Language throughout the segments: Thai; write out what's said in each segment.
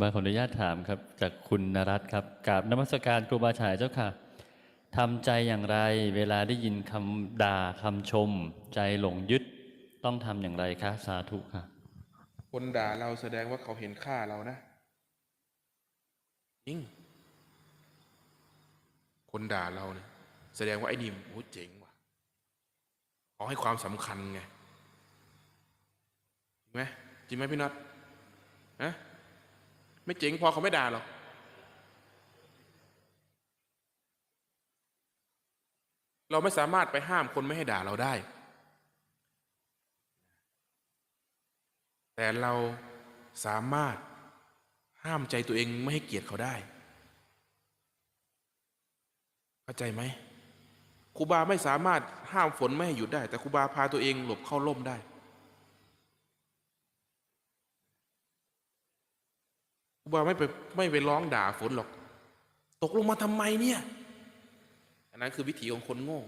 บาขออนุญาตถามครับจากคุณนรัตครับกราบนมัสการครูบาฉายเจ้าค่ะทำใจอย่างไรเวลาได้ยินคำด่าคำชม ใจหลงยึดต้องทำอย่างไรคะสาธุค่ะ คนด่าเราแสดงว่าเขาเห็นค่าเรานะจริงคนด่าเราเนี่ยแสดงว่าไอ้นี่โอ้เจ๋งว่ะเขาให้ความสำคัญไงจริงไหมจริงไหมพี่น็อตฮะ ไม่เจ๋งพอเขาไม่ด่าหรอกเราไม่สามารถไปห้ามคนไม่ให้ด่าเราได้ แต่เราสามารถห้ามใจตัวเองไม่ให้เกลียดเขาได้ เข้าใจไหมครูบาไม่สามารถห้ามฝนไม่ให้หยุดได้ แต่ครูบาพาตัวเองหลบเข้าร่มได้ ครูบาไม่ไปไม่ไปร้องด่าฝนหรอก ตกลงมาทำไมเนี่ย อันนั้นคือวิถีของคนโง่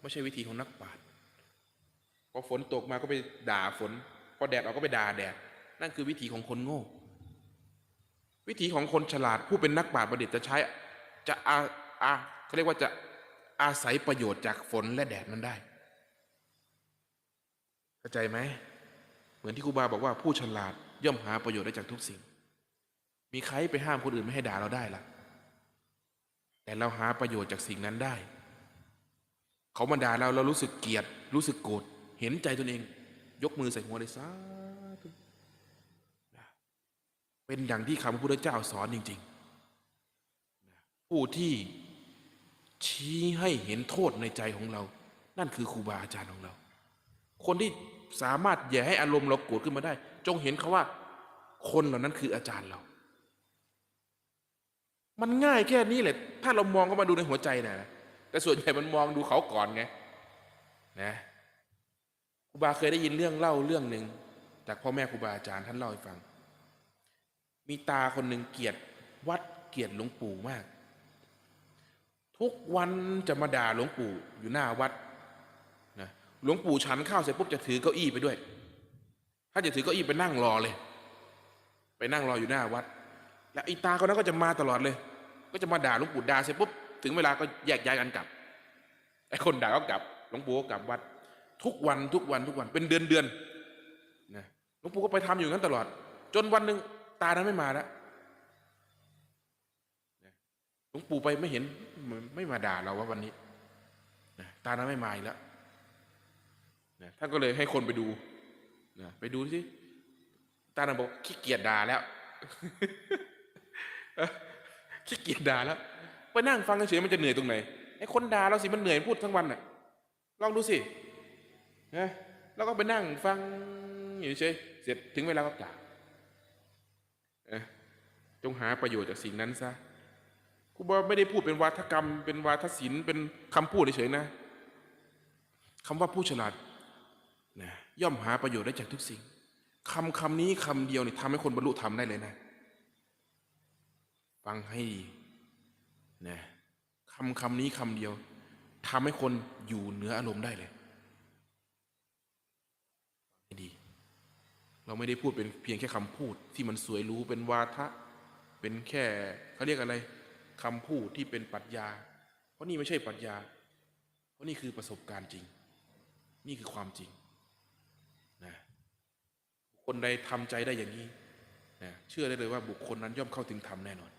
ไม่ใช่วิถีของนักปราชญ์พอฝนตกมาก็ไปด่าฝน พอแดดออกก็ไปด่าแดด นั่นคือวิถีของคนโง่ วิถีของคนฉลาดผู้เป็นนักปราชญ์บัณฑิตจะใช้ จะอาอาเขาเรียกว่าจะอาศัยประโยชน์จากฝนและแดดนั้นได้เข้าใจไหม เหมือนที่ครูบาบอกว่าผู้ฉลาดย่อมหาประโยชน์ได้จากทุกสิ่ง มีใครไปห้ามคนอื่นไม่ให้ด่าเราได้ล่ะ แต่เราหาประโยชน์จากสิ่งนั้นได้ เขามาด่าเราเรารู้สึกเกลียด รู้สึกโกรธเห็นใจตนเอง ยกมือใส่หัวเลยสาธุนะเป็นอย่างที่คำพระพุทธเจ้าสอนจริง ๆ ผู้ที่ชี้ให้เห็นโทษในใจของเรา นั่นคือครูบาอาจารย์ของเรา คนที่สามารถแย่ให้อารมณ์เราโกรธขึ้นมาได้ จงเห็นเขาว่า คนเหล่านั้นคืออาจารย์เรา มันง่ายแค่นี้แหละ ถ้าเรามองเข้ามาดูในหัวใจนะแต่ส่วนใหญ่มันมองดูเขาก่อนไงนะครูบาเคยได้ยินเรื่องเล่าเรื่องหนึ่งจากพ่อแม่ครูบาอาจารย์ท่านเล่าให้ฟัง มีตาคนหนึ่งเกียดวัดเกียดหลวงปู่มาก ทุกวันจะมาด่าหลวงปู่อยู่หน้าวัดนะหลวงปู่ฉันข้าวเสร็จปุ๊บจะถือเก้าอี้ไปด้วย ถ้าจะถือเก้าอี้ไปนั่งรอเลย ไปนั่งรออยู่หน้าวัด แล้วไอ้ตาคนนั้นก็จะมาตลอดเลย ก็จะมาด่าหลวงปู่ด่าเสร็จปุ๊บถึงเวลาก็แยกย้ายกันกลับไอ้คนด่าก็กลับหลวงปู่ก็กลับวัด ทุกวันทุกวันทุกวันเป็นเดือนเดือนนะหลวงปู่ก็ไปทำอยู่งั้นตลอด จนวันหนึ่งตานั้นไม่มาแล้วหลวงปู่ไปไม่เห็นไม่มาด่าเราว่าวันนี้นะตานั้นไม่มาอีกแล้วนะท่านก็เลยให้คนไปดูนะไปดูสิตานั้นบอกขี้เกียจด่าแล้ว ขี้เกียจด่าแล้วไปนั่งฟังเฉยๆมันจะเหนื่อยตรงไหนไอ้คนด่าเราสิมันเหนื่อยพูดทั้งวันน่ะลองดูสินะแล้วก็ไปนั่งฟังอยู่เฉยเสร็จถึงเวลาก็กลับเอ้ยจงหาประโยชน์จากสิ่งนั้นซะครูบาไม่ได้พูดเป็นวาทกรรม เป็นวาทศิลป์เป็นคำพูดเฉยๆนะคำว่าผู้ฉลาดนะย่อมหาประโยชน์ได้จากทุกสิ่งคำคำนี้คำเดียวนี่ทำให้คนบรรลุธรรมได้เลยนะ ฟังให้ดีนะคำคำนี้คำเดียวทำให้คนอยู่เหนืออารมณ์ได้เลยฟังให้ดี เราไม่ได้พูดเป็นเพียงแค่คำพูดที่มันสวยรู้เป็นวาทะ เป็นแค่เขาเรียกอะไรคำพูดที่เป็นปรัชญา เพราะนี่ไม่ใช่ปรัชญา เพราะนี่คือประสบการณ์จริง นี่คือความจริงนะคนใดทำใจได้อย่างนี้นะเชื่อได้เลยว่าบุคคลนั้นย่อมเข้าถึงธรรมแน่นอน